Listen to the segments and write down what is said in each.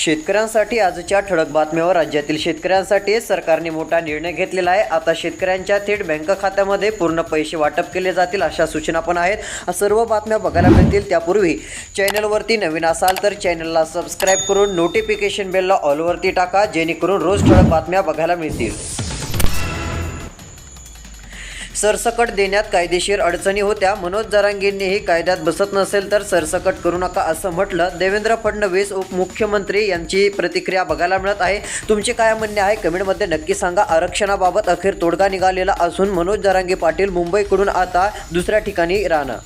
शेतकऱ्यांसाठी आजच्या ठळक बातम्यावर राज्यातील शेतकऱ्यांसाठी सरकारने मोठा निर्णय घेतलेला आहे. आता शेतकऱ्यांच्या थेट बँक खात्यामध्ये पूर्ण पैसे वाटप केले जातील अशा सूचना पण आहेत. सर्व बातम्या बघायला मिळतील त्यापूर्वी चॅनलवरती नवीन असाल तर चॅनलला सबस्क्राईब करून नोटिफिकेशन बेलला ऑलवरती टाका जेणेकरून रोज ठळक बातम्या बघायला मिळतील. सरसकट देण्यात कायदेशीर अडचणी होत्या. मनोज जरांगेंनीही कायद्यात बसत नसेल तर सरसकट करू नका असं म्हटलं. देवेंद्र फडणवीस उपमुख्यमंत्री यांची प्रतिक्रिया बघायला मिळत आहे. तुमचे काय म्हणणे आहे? कमेंटमध्ये नक्की सांगा. आरक्षणाबाबत अखेर तोडगा निघालेला असून मनोज जरांगे पाटील मुंबईकडून आता दुसऱ्या ठिकाणी राहणार.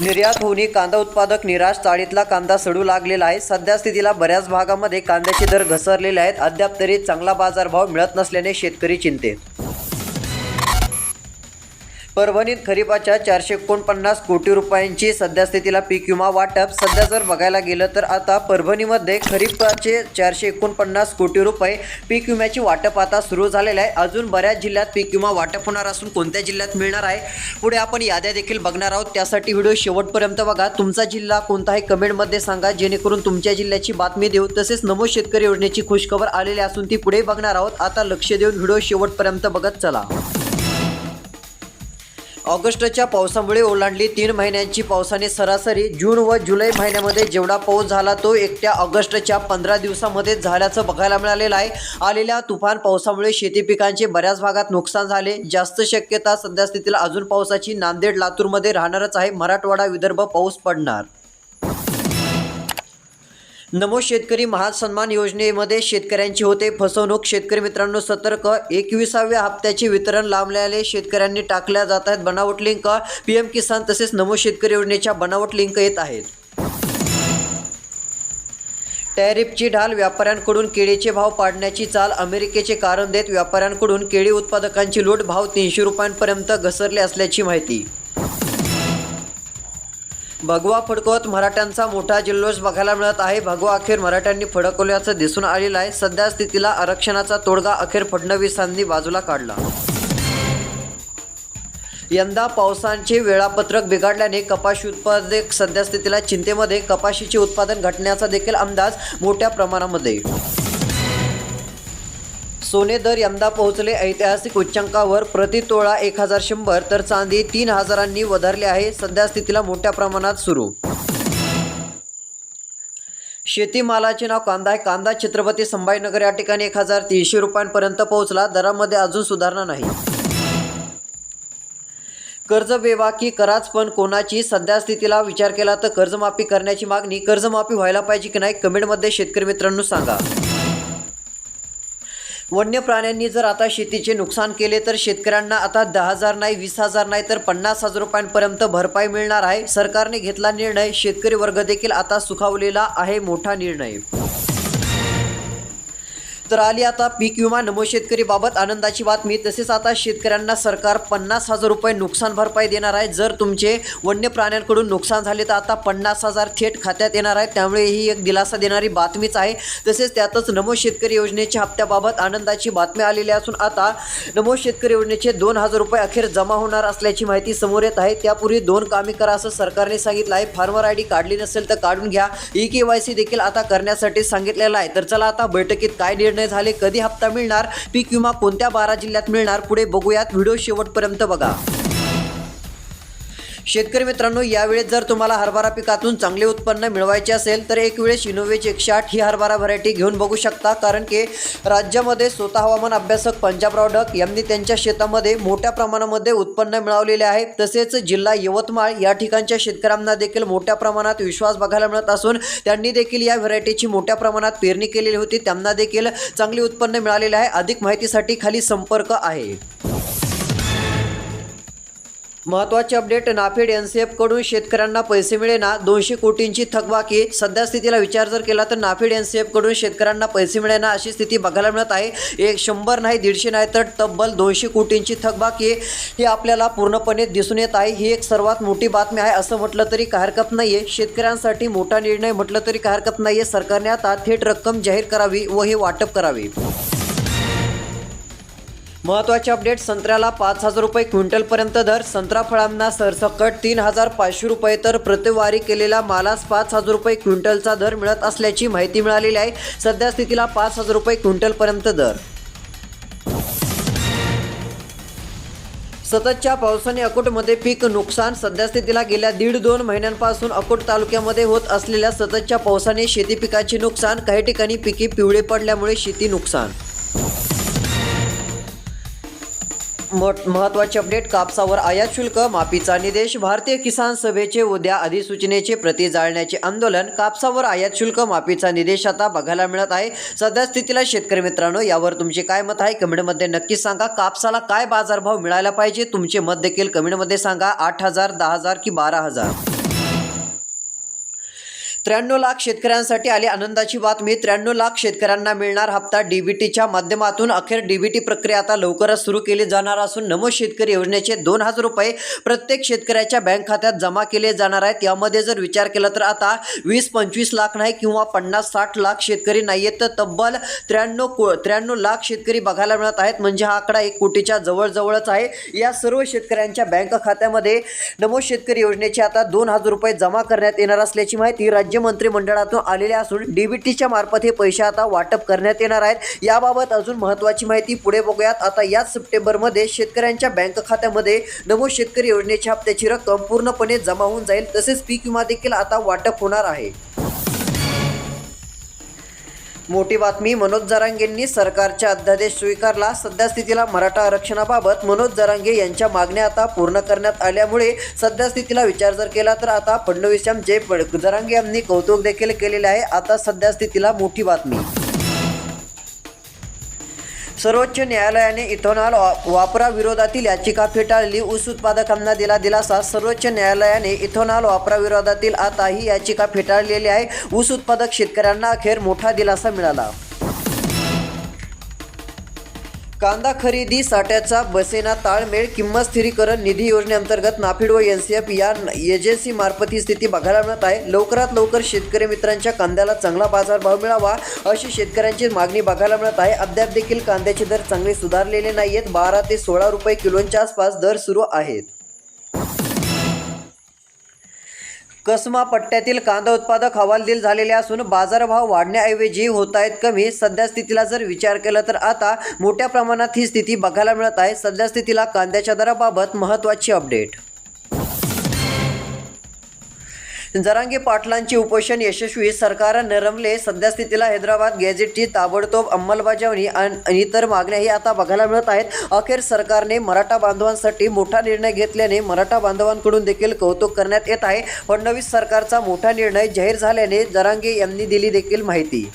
निर्यात होऊन कांदा उत्पादक निराश चाळीतला कांदा सडू लागलेला आहे. सध्या स्थितीला बऱ्याच भागामध्ये कांद्याचे दर घसरलेले आहेत. अद्याप तरी चांगला बाजारभाव मिळत नसल्याने शेतकरी चिंतेत. परभणीत खरीपाच्या चारशे एकोणपन्नास कोटी रुपयांची सध्या स्थितीला पीक विमा वाटप. सध्या जर बघायला गेलं तर आता परभणीमध्ये खरीपाचे चारशे एकोणपन्नास कोटी रुपये पीक विम्याची वाटप आता सुरू झालेलं आहे. अजून बऱ्याच जिल्ह्यात पीक विमा वाटप होणार असून कोणत्या जिल्ह्यात मिळणार आहे? पुढे आपण याद्या देखील बघणार आहोत. त्यासाठी व्हिडिओ शेवटपर्यंत बघा. तुमचा जिल्हा कोणता आहे कमेंटमध्ये सांगा जेणेकरून तुमच्या जिल्ह्याची बातमी देऊ. तसेच नमो शेतकरी योजनेची खुशखबर आलेली असून ती पुढे बघणार आहोत. आता लक्ष देऊन व्हिडिओ शेवटपर्यंत बघत चला. ऑगस्टच्या पावसामुळे ओलांडली तीन महिन्यांची पावसाने सरासरी जून व जुलै महिन्यामध्ये जेवढा पाऊस झाला तो एकट्या ऑगस्टच्या पंधरा दिवसामध्ये झाल्याचं बघायला मिळालेलं आहे. आलेल्या तुफान पावसामुळे शेती पिकांचे बऱ्याच भागात नुकसान झाले. जास्त शक्यता सध्या स्थितीला अजून पावसाची नांदेड लातूरमध्ये राहणारच आहे. मराठवाडा विदर्भ पाऊस पडणार. नमो शेतकरी महासन्मान योजनेमध्ये शेतकऱ्यांची होते फसवणूक. शेतकरी मित्रांनो सतर्क. एकविसाव्या हप्त्याचे वितरण लांबल्याले शेतकऱ्यांनी टाकल्या जात आहेत बनावट लिंक. पी एम किसान तसेच नमो शेतकरी योजनेच्या बनावट लिंक येत आहेत. टॅरिफची ढाल व्यापाऱ्यांकडून केळीचे भाव पाडण्याची चाल अमेरिकेचे कारण देत व्यापाऱ्यांकडून केळी उत्पादकांची लूट भाव तीनशे रुपयांपर्यंत घसरले असल्याची माहिती. भगवा फडकवत मराठ्यांचा मोठा जल्लोष बघायला मिळत आहे. भगवा अखेर मराठ्यांनी फडकवल्याचं दिसून आलेलं आहे. सध्या स्थितीला आरक्षणाचा तोडगा अखेर फडणवीसांनी बाजूला काढला. यंदा पावसांचे वेळापत्रक बिघडल्याने कपाशी उत्पादक सध्या स्थितीला चिंतेमध्ये. कपाशीचे उत्पादन घटण्याचा देखील अंदाज मोठ्या प्रमाणामध्ये. सोने दर यंदा पोहोचले ऐतिहासिक उच्चांकावर. प्रति तोळा एक हजार शंभर तर चांदी तीन हजारांनी वधारले आहे. सध्या स्थितीला मोठ्या प्रमाणात सुरू. शेतीमालाचे नाव कांदा आहे. कांदा छत्रपती संभाजीनगर या ठिकाणी एक हजार तीनशे रुपयांपर्यंत पोहोचला. दरामध्ये अजून सुधारणा नाही. कर्ज बेबाकी कराच पण कोणाची? सध्या स्थितीला विचार केला तर कर्जमाफी करण्याची मागणी. कर्जमाफी व्हायला पाहिजे की नाही? कमेंटमध्ये शेतकरी मित्रांनो सांगा. वन्य प्राण्यांनी जर आता शेतीचे नुकसान केले तर शेतकऱ्यांना आता दहा हजार नाही वीस हजार नाही तर पन्नास हजार रुपयांपर्यंत भरपाई मिळणार आहे. सरकारने घेतला निर्णय शेतकरी वर्ग देखील आता सुखावलेला आहे मोठा निर्णय. तर आली आता पीक विमा नमो शेतकरी बाबत आनंदाची बातमी. तसेच आता शेतकऱ्यांना सरकार पन्नास हजार रुपये नुकसान भरपाई देणार आहे. जर तुमचे वन्य प्राण्यांकडून नुकसान झाले तर आता पन्नास हजार थेट खात्यात येणार आहे. त्यामुळे ही एक दिलासा देणारी बातमीच आहे. तसेच त्यातच नमो शेतकरी योजनेच्या हप्त्याबाबत आनंदाची बातमी आलेली असून आता नमो शेतकरी योजनेचे दोन हजार रुपये अखेर जमा होणार असल्याची माहिती समोर येत आहे. त्यापूर्वी दोन कामे करा असं सरकारने सांगितलं आहे. फार्मर आय डी काढली नसेल तर काढून घ्या. ई के वाय सी देखील आता करण्यासाठी सांगितलेलं आहे. तर चला आता बैठकीत काय निर्णय झाले. कधी हप्ता मिळणार? पीक विमा कोणत्या बारा जिल्ह्यात मिळणार? पुढे बघूयात. व्हिडिओ शेवटपर्यंत बघा. शेतकरी मित्रांनो यावेळेस जर तुम्हाला हरभरा पिकातून चांगले उत्पन्न मिळवायचे असेल तर एक वेळेस इनोवेज एकशे आठ ही हरभरा व्हरायटी घेऊन बघू शकता. कारण की राज्यामध्ये स्वतः हवामान अभ्यासक पंजाबराव डक यांनी त्यांच्या शेतामध्ये मोठ्या प्रमाणामध्ये उत्पन्न मिळवलेले आहे. तसेच जिल्हा यवतमाळ या ठिकाणच्या शेतकऱ्यांना देखील मोठ्या प्रमाणात विश्वास बघायला मिळत असून त्यांनी देखील या व्हरायटीची मोठ्या प्रमाणात पेरणी केलेली होती. त्यांना देखील चांगले उत्पन्न मिळालेले आहे. अधिक माहितीसाठी खाली संपर्क आहे. महत्त्वाचे अपडेट नाफेड एन सी एफकडून शेतकऱ्यांना पैसे मिळेना दोनशे कोटींची थकबाकी. सध्या स्थितीला विचार जर केला तर नाफेड एन सी एफकडून शेतकऱ्यांना पैसे मिळेना अशी स्थिती बघायला मिळत आहे. एक शंभर नाही दीडशे नाही तर तब्बल दोनशे कोटींची थकबाकी. ही आपल्याला पूर्णपणे दिसून येत आहे. ही एक सर्वात मोठी बातमी आहे असं म्हटलं तरी काय हरकत नाही आहे शेतकऱ्यांसाठी मोठा निर्णय म्हटलं तरी काय हरकत नाही आहे सरकारने आता थेट रक्कम जाहीर करावी व हे वाटप करावे. महत्त्वाचे अपडेट संत्र्याला पाच हजार रुपये क्विंटलपर्यंत दर संत्रा फळांना सरसकट तीन हजार पाचशे रुपये तर प्रतिवारी केलेला मालास पाच हजार रुपये क्विंटलचा दर मिळत असल्याची माहिती मिळालेली आहे. सध्या स्थितीला पाच हजार रुपये क्विंटलपर्यंत दर. सततच्या पावसाने अकोटमध्ये पीक नुकसान सध्या स्थितीला गेल्या दीड दोन महिन्यांपासून अकोट तालुक्यामध्ये होत असलेल्या सततच्या पावसाने शेती पिकाचे नुकसान काही ठिकाणी पिके पिवळे पडल्यामुळे शेती नुकसान. मोठ- महत्त्वाचे अपडेट कापसावर आयात शुल्क माफीचा निर्देश भारतीय किसान सभेचे उद्या अधिसूचनेचे प्रती जाळण्याचे आंदोलन कापसावर आयात शुल्क माफीचा निर्देश आता बघायला मिळत आहे. सध्या स्थितीला शेतकरी मित्रांनो यावर तुमचे काय मत आहे? कमेंटमध्ये नक्की सांगा. कापसाला काय बाजारभाव मिळायला पाहिजे? तुमचे मत देखील कमेंटमध्ये सांगा. आठ हजार दहा हजार की बारा हजार? त्र्याण्णव लाख शेतकऱ्यांसाठी आली आनंदाची बातमी. त्र्याण्णव लाख शेतकऱ्यांना मिळणार हप्ता डीबीटीच्या माध्यमातून. अखेर डीबीटी प्रक्रिया आता लवकरच सुरू केली जाणार असून नमो शेतकरी योजनेचे दोन हजार रुपये प्रत्येक शेतकऱ्याच्या बँक खात्यात जमा केले जाणार आहेत. यामध्ये जर विचार केला तर आता वीस पंचवीस लाख नाही किंवा पन्नास साठ लाख शेतकरी नाही आहेत तर तब्बल त्र्याण्णव को त्र्याण्णव लाख शेतकरी बघायला मिळत आहेत. म्हणजे हा आकडा एक कोटीच्या जवळजवळच आहे. या सर्व शेतकऱ्यांच्या बँक खात्यामध्ये नमो शेतकरी योजनेचे आता दोन हजार रुपये जमा करण्यात येणार असल्याची माहिती राज्य मंत्रिमंडळातून आलेले असून डीबीटीच्या मार्फत हे पैसे आता वाटप करण्यात येणार आहेत. याबाबत अजून महत्त्वाची माहिती पुढे बघूयात. आता याच सप्टेंबरमध्ये शेतकऱ्यांच्या बँक खात्यामध्ये नमो शेतकरी योजनेच्या हप्त्याची रक्कम पूर्णपणे जमा होऊन जाईल. तसेच पीक विमा देखील आता वाटप होणार आहे. मोठी बातमी मनोज जरांगेंनी सरकारचा अध्यादेश स्वीकारला. सध्या स्थितीला मराठा आरक्षणाबाबत मनोज जरांगे यांच्या मागण्या आता पूर्ण करण्यात आल्यामुळे सध्या स्थितीला विचार जर केला तर आता फडणवीस यांचे जरांगे यांनी कौतुक देखील केलेले आहे. आता सध्या स्थितीला मोठी बातमी. सर्वोच्च न्यायालयाने इथेनॉल वापराविरोधातील याचिका फेटाळली. ऊस उत्पादकांना दिला दिलासा. सर्वोच्च न्यायालयाने इथेनॉल वापराविरोधातील आता ही याचिका फेटाळलेली आहे. ऊस उत्पादक शेतकऱ्यांना अखेर मोठा दिलासा मिळाला. कांदा खरेदी साठ्याचा बसेना ताळमेळ किंमत स्थिरीकरण निधी योजनेअंतर्गत नाफेड व एन सी एफ या एजन्सीमार्फत ही स्थिती बघायला मिळत आहे. लवकरात लवकर शेतकरी मित्रांच्या कांद्याला चांगला बाजारभाव मिळावा अशी शेतकऱ्यांची मागणी बघायला मिळत आहे. अद्याप देखील कांद्याचे दर चांगले सुधारलेले नाही आहेत बारा ते सोळा रुपये किलोच्या आसपास दर सुरू आहेत. कसमा पट्ट्यातील कांदा उत्पादक हवालदिल झालेले असून बाजारभाव वाढण्याऐवजी होत आहेत कमी. सध्या स्थितीला जर विचार केला तर आता मोठ्या प्रमाणात ही स्थिती बघायला मिळत आहे. सध्या स्थितीला कांद्याच्या दराबाबत महत्त्वाची अपडेट. जरांगे पाटलांचे उपोषण यशस्वी. सरकार नरमले. सध्यास्थितीला हैदराबाद गॅझेटची ताबडतोब अंमलबजावणी आणि इतर मागण्याही आता बघायला मिळत आहेत. अखेर सरकारने मराठा बांधवांसाठी मोठा निर्णय घेतल्याने मराठा बांधवांकडून देखील कौतुक करण्यात येत आहे. फडणवीस सरकारचा मोठा निर्णय जाहीर झाल्याने जरांगे यांनी दिली देखील माहिती.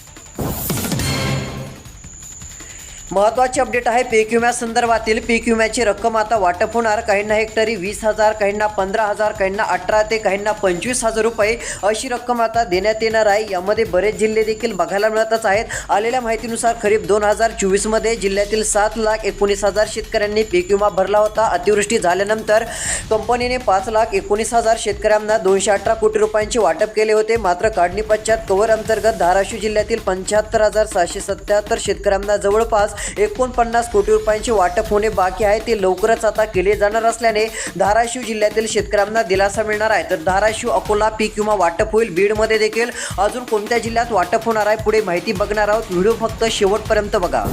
महत्त्वाची अपडेट आहे पीक विम्या संदर्भातील. पीक विम्याची रक्कम आता वाटप होणार. काहींना हेक्टरी वीस हजार काहींना पंधरा हजार काहींना अठरा ते काहींना पंचवीस हजार रुपये अशी रक्कम आता देण्यात येणार आहे. यामध्ये बरेच जिल्हे देखील बघायला मिळतच आहेत. आलेल्या माहितीनुसार खरीप दोन हजार चोवीसमध्ये जिल्ह्यातील सात लाख एकोणीस हजार शेतकऱ्यांनी पीक विमा भरला होता. अतिवृष्टी झाल्यानंतर कंपनीने पाच लाख एकोणीस हजार शेतकऱ्यांना दोनशे अठरा कोटी रुपयांचे वाटप केले होते. मात्र काढणी पश्चात कवर अंतर्गत धाराशिव जिल्ह्यातील पंच्याहत्तर हजार सहाशे सत्याहत्तर शेतकऱ्यांना जवळपास एकोणपन्नास कोटी रुपयांचे वाटप होणे बाकी आहे. ते लवकरच आता केले जाणार असल्याने धाराशिव जिल्ह्यातील शेतकऱ्यांना दिलासा मिळणार आहे. तर धाराशिव अकोला पीक विमा वाटप होईल. बीडमध्ये देखील अजून कोणत्या जिल्ह्यात वाटप होणार आहे पुढे माहिती बघणार आहोत. व्हिडिओ फक्त शेवटपर्यंत बघा.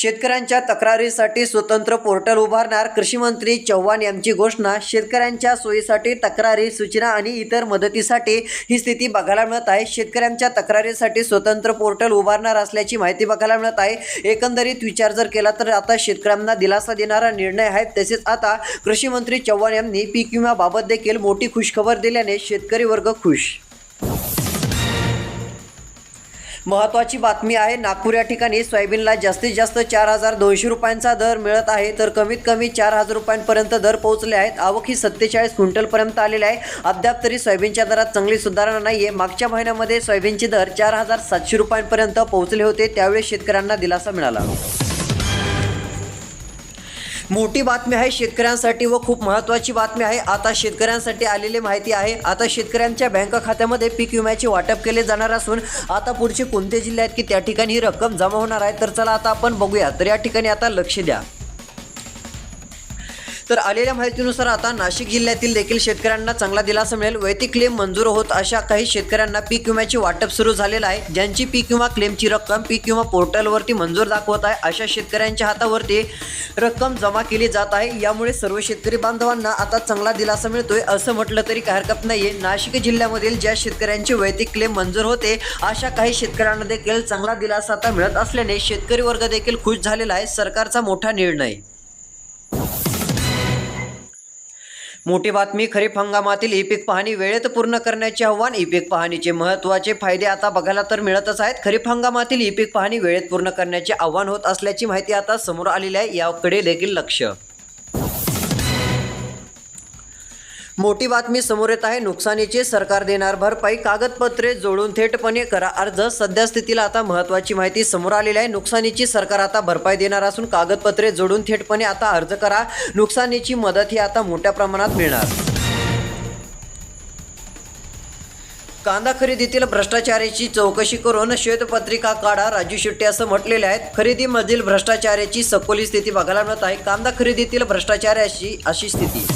शेतकऱ्यांच्या तक्रारीसाठी स्वतंत्र पोर्टल उभारणार कृषी मंत्री चव्हाण यांची घोषणा शेतकऱ्यांच्या सोयीसाठी तक्रारी सूचना आणि इतर मदतीसाठी ही स्थिती बघायला मिळत आहे. शेतकऱ्यांच्या तक्रारीसाठी स्वतंत्र पोर्टल उभारणार असल्याची माहिती बघायला मिळत आहे. एकंदरीत विचार जर केला तर आता शेतकऱ्यांना दिलासा देणारा निर्णय आहे. तसेच आता कृषी मंत्री चव्हाण यांनी पीक विम्याबाबत देखील मोठी खुशखबर दिल्याने शेतकरी वर्ग खुश. महत्त्वाची बातमी आहे नागपूर या ठिकाणी सोयाबीनला जास्तीत जास्त चार हजार दोनशे रुपयांचा दर मिळत आहे तर कमीत कमी चार हजार रुपयांपर्यंत दर पोहोचले आहेत. आवक ही सत्तेचाळीस क्विंटलपर्यंत आलेली आहे. अद्याप तरी सोयाबीनच्या दरात चांगली सुधारणा नाही आहे मागच्या महिन्यामध्ये सोयाबीनचे दर चार हजार सातशे रुपयांपर्यंत पोहोचले होते. त्यावेळी शेतकऱ्यांना दिलासा मिळाला. मोठी बातमी आहे शेतकऱ्यांसाठी व खूप महत्त्वाची बातमी आहे. आता शेतकऱ्यांसाठी आलेली माहिती आहे. आता शेतकऱ्यांच्या बँक खात्यामध्ये पीक विम्याचे वाटप केले जाणार असून आता पुढचे कोणते जिल्हे आहेत की त्या ठिकाणी ही रक्कम जमा होणार आहे? तर चला आता आपण बघूया. तर या ठिकाणी आता लक्ष द्या. तर आलेल्या माहितीनुसार आता नाशिक जिल्ह्यातील देखील शेतकऱ्यांना चांगला दिलासा मिळेल. वैयक्तिक क्लेम मंजूर होत अशा काही शेतकऱ्यांना पीक विम्याचे वाटप सुरू झालेलं आहे. ज्यांची पीक विमा क्लेमची रक्कम पीक विमा पोर्टलवरती मंजूर दाखवत आहे. अशा शेतकऱ्यांच्या हातावरती रक्कम जमा केली जात आहे. यामुळे सर्व शेतकरी बांधवांना आता चांगला दिलासा मिळतोय असं म्हटलं तरी काही हरकत नाहीये. नाशिक जिल्ह्यामधील ज्या शेतकऱ्यांचे वैयक्तिक क्लेम मंजूर होते अशा काही शेतकऱ्यांना देखील चांगला दिलासा आता मिळत असल्याने शेतकरी वर्ग देखील खुश झालेला आहे. सरकारचा मोठा निर्णय. मोठी बातमी खरीप हंगामातील ई पीक पाहणी वेळेत पूर्ण करण्याचे आव्हान ई पीक पाहणीचे महत्त्वाचे फायदे आता बघायला तर मिळतच आहेत. खरीप हंगामातील ई पीक पाहणी वेळेत पूर्ण करण्याचे आव्हान होत असल्याची माहिती आता समोर आलेली आहे. याकडे देखील लक्ष. मोठी बातमी समोर येत आहे. नुकसानीची सरकार देणार भरपाई. कागदपत्रे जोडून थेटपणे करा अर्ज. सध्या स्थितीला आता महत्त्वाची माहिती समोर आलेली आहे. नुकसानीची सरकार आता भरपाई देणार असून कागदपत्रे जोडून थेटपणे आता अर्ज करा. नुकसानीची मदत ही आता मोठ्या प्रमाणात मिळणार. कांदा खरेदीतील भ्रष्टाचाराची चौकशी करून श्वेतपत्रिका काढा. राजू शेट्टी असं म्हटलेले आहेत खरेदीमधील भ्रष्टाचाराची सखोली स्थिती बघायला मिळत आहे. कांदा खरेदीतील भ्रष्टाचाराची अशी स्थिती.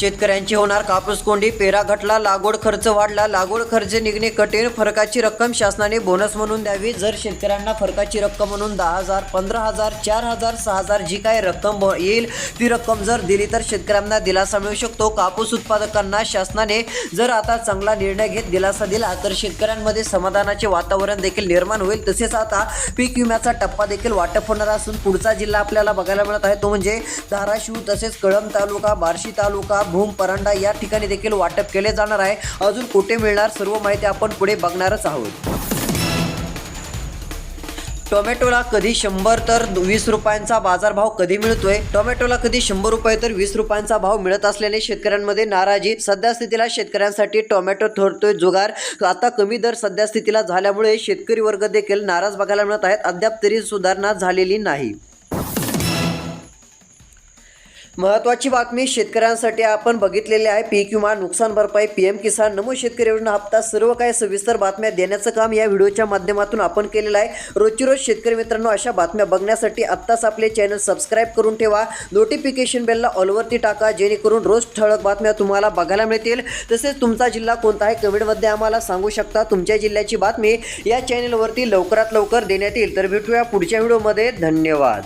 शेतकऱ्यांची होणार कापूस कोंडी पेरा घटला लागवड खर्च वाढला लागवड खर्च निघणे कठीण फरकाची रक्कम शासनाने बोनस म्हणून द्यावी. जर शेतकऱ्यांना फरकाची रक्कम म्हणून दहा हजार पंधरा हजार चार हजार सहा हजार जी काय रक्कम येईल ती रक्कम जर दिली तर शेतकऱ्यांना दिलासा मिळू शकतो. कापूस उत्पादकांना शासनाने जर आता चांगला निर्णय घेत दिलासा दिला तर शेतकऱ्यांमध्ये समाधानाचे वातावरण देखील निर्माण होईल. तसेच आता पीक विम्याचा टप्पा देखील वाटप होणार असून पुढचा जिल्हा आपल्याला बघायला मिळत आहे. तो म्हणजे धाराशिव तसेच कळंब तालुका बार्शी तालुका भूम परांडा या ठिकाणी देखील वाटप केले जाणार आहे. अजून कुठे मिळणार सर्व माहिती आपण पुढे बघणारच आहोत. टोमॅटोला कधी शंभर तर वीस रुपयांचा बाजारभाव कधी मिळतोय? टोमॅटोला कधी शंभर रुपये तर वीस रुपयांचा भाव मिळत असल्याने शेतकऱ्यांमध्ये नाराजी. सध्या स्थितीला शेतकऱ्यांसाठी टोमॅटो थोडतोय जुगार. आता कमी दर सध्या स्थितीला झाल्यामुळे शेतकरी वर्ग देखील नाराज बघायला मिळत आहेत. अद्याप तरी सुधारणा झालेली नाही. महत्वाची बातमी शेतकऱ्यांसाठी आपण बघितलेली आहे. पीक विमा नुकसान भरपाई पीएम किसान नमो शेतकरी योजना हप्ता सर्व काही सविस्तर बातम्या देण्याचं काम या व्हिडिओच्या माध्यमातून आपण केलेलं आहे. रोजची रोज शेतकरी मित्रांनो अशा बातम्या बघण्यासाठी आत्ताच आपले चॅनल सबस्क्राईब करून ठेवा. नोटिफिकेशन बेलला ऑलवरती टाका जेणेकरून रोज ठळक बातम्या तुम्हाला बघायला मिळतील. तसेच तुमचा जिल्हा कोणता आहे कमेंटमध्ये आम्हाला सांगू शकता. तुमच्या जिल्ह्याची बातमी या चॅनलवरती लवकरात लवकर देण्यात येईल. तर भेटूया पुढच्या व्हिडिओमध्ये. धन्यवाद.